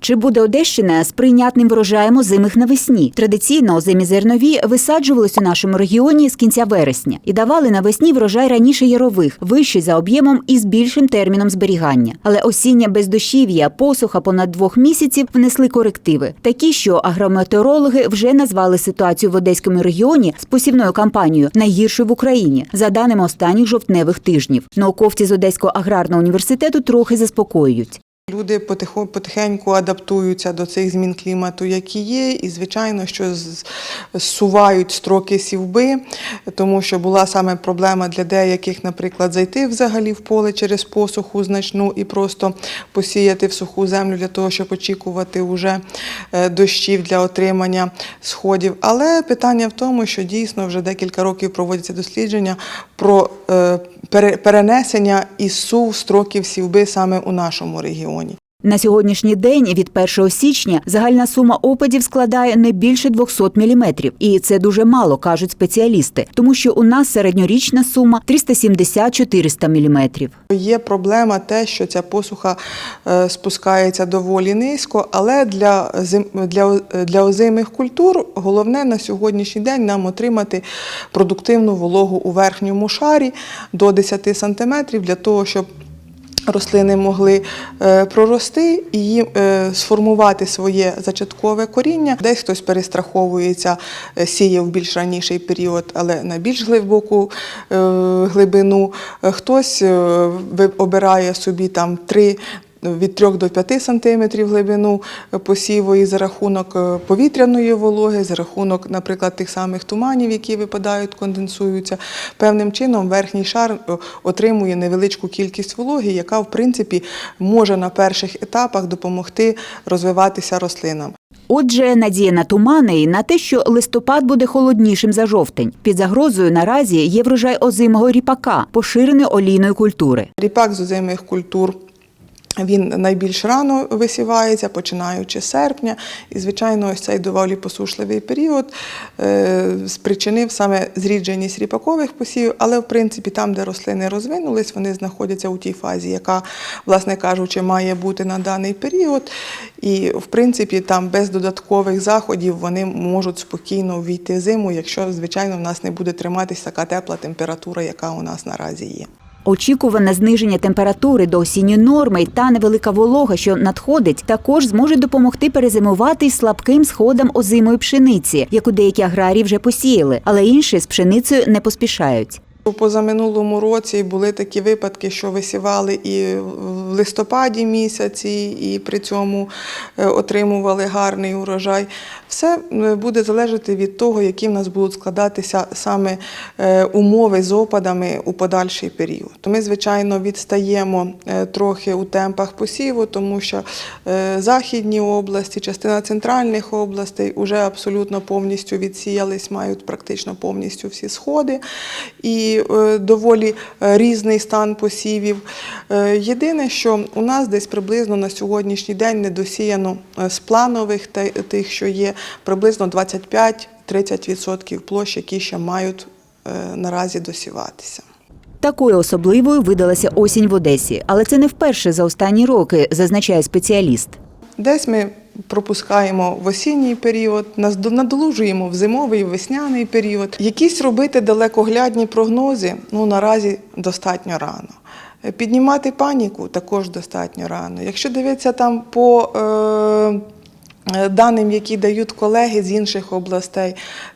Чи буде Одещина з прийнятним врожаєм озимих навесні? Традиційно озимі зернові висаджувались у нашому регіоні з кінця вересня і давали навесні врожай раніше ярових, вищий за об'ємом і з більшим терміном зберігання. Але осіння бездощів'я, посуха понад двох місяців внесли корективи, такі, що агрометеорологи вже назвали ситуацію в одеському регіоні з посівною кампанією найгіршою в Україні, за даними останніх жовтневих тижнів. Науковці з Одеського аграрного університету трохи заспокоюють. Люди потихо- потихеньку адаптуються до цих змін клімату, які є, і звичайно, що зсувають строки сівби, тому що була саме проблема для деяких, наприклад, зайти взагалі в поле через посуху значну і просто посіяти в суху землю для того, щоб очікувати уже е, дощів для отримання сходів. Але питання в тому, що дійсно вже декілька років проводяться дослідження про е, перенесення і сув строків сівби саме у нашому регіоні. На сьогоднішній день від 1 січня загальна сума опадів складає не більше 200 мм. І це дуже мало, кажуть спеціалісти, тому що у нас середньорічна сума 370-400 мм. Є проблема те, що ця посуха е, спускається доволі низько, але для, зим- для, для озимих культур головне на сьогоднішній день нам отримати продуктивну вологу у верхньому шарі до 10 см для того, щоб рослини могли е, прорости і е, сформувати своє зачаткове коріння. Десь хтось перестраховується, е, сіє в більш раніший період, але на більш глибоку глибину. Хтось обирає собі там три. Від 3 до 5 сантиметрів глибину посіву і за рахунок е, повітряної вологи, за рахунок, наприклад, тих самих туманів, які випадають, конденсуються, певним чином верхній шар е, отримує невеличку кількість вологи, яка в принципі може на перших етапах допомогти розвиватися рослинам. Отже, надія на тумани і на те, що листопад буде холоднішим за жовтень. Під загрозою наразі є врожай озимого ріпака, поширеної олійної культури. Ріпак з озимих культур. Він найбільш рано висівається, починаючи з серпня, і, звичайно, ось цей доволі посушливий період е, спричинив саме зрідженість ріпакових посівів, але в принципі там, де рослини розвинулись, вони знаходяться у тій фазі, яка, власне кажучи, має бути на даний період. І в принципі, там без додаткових заходів вони можуть спокійно ввійти зиму, якщо, звичайно, в нас не буде триматись така тепла температура, яка у нас наразі є. Очікуване зниження температури до осінньої норми та невелика волога, що надходить, також зможе допомогти перезимувати слабким сходом озимої пшениці, яку деякі аграрії вже посіяли, але інші з пшеницею не поспішають. У позаминулому році були такі випадки, що висівали і в листопаді місяці, і при цьому е, отримували гарний урожай. Все е, буде залежати від того, які в нас будуть складатися саме е, умови з опадами у подальший період. Ми, звичайно, відстаємо трохи у темпах посіву, тому що західні області, частина центральних областей вже абсолютно повністю відсіялись, мають практично повністю всі сходи. І е, доволі е, різний стан посівів. Е, Єдине, що у нас десь приблизно на сьогоднішній день недосіяно е, з планових тих, що є, приблизно 25-30% площ, які ще мають наразі досіватися. Такою особливою видалася осінь в Одесі, але це не вперше за останні роки, зазначає спеціаліст. Десь ми пропускаємо в осінній період, надолужуємо в зимовий, в весняний період. Якісь робити далекоглядні прогнози ну, наразі достатньо рано. Е, Піднімати паніку також достатньо рано. Якщо дивитися там по е, е, даним, які дають колеги з інших областей,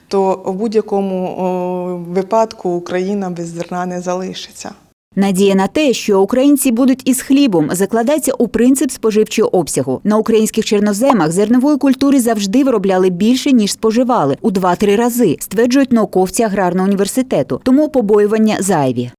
то в будь-якому випадку Україна без зерна не залишиться. Надія на те, що українці будуть із хлібом, закладається у принцип споживчого обсягу. На українських чорноземах зернової культури завжди виробляли більше ніж споживали у 2-3 рази, стверджують науковці аграрного університету. Тому побоювання зайві.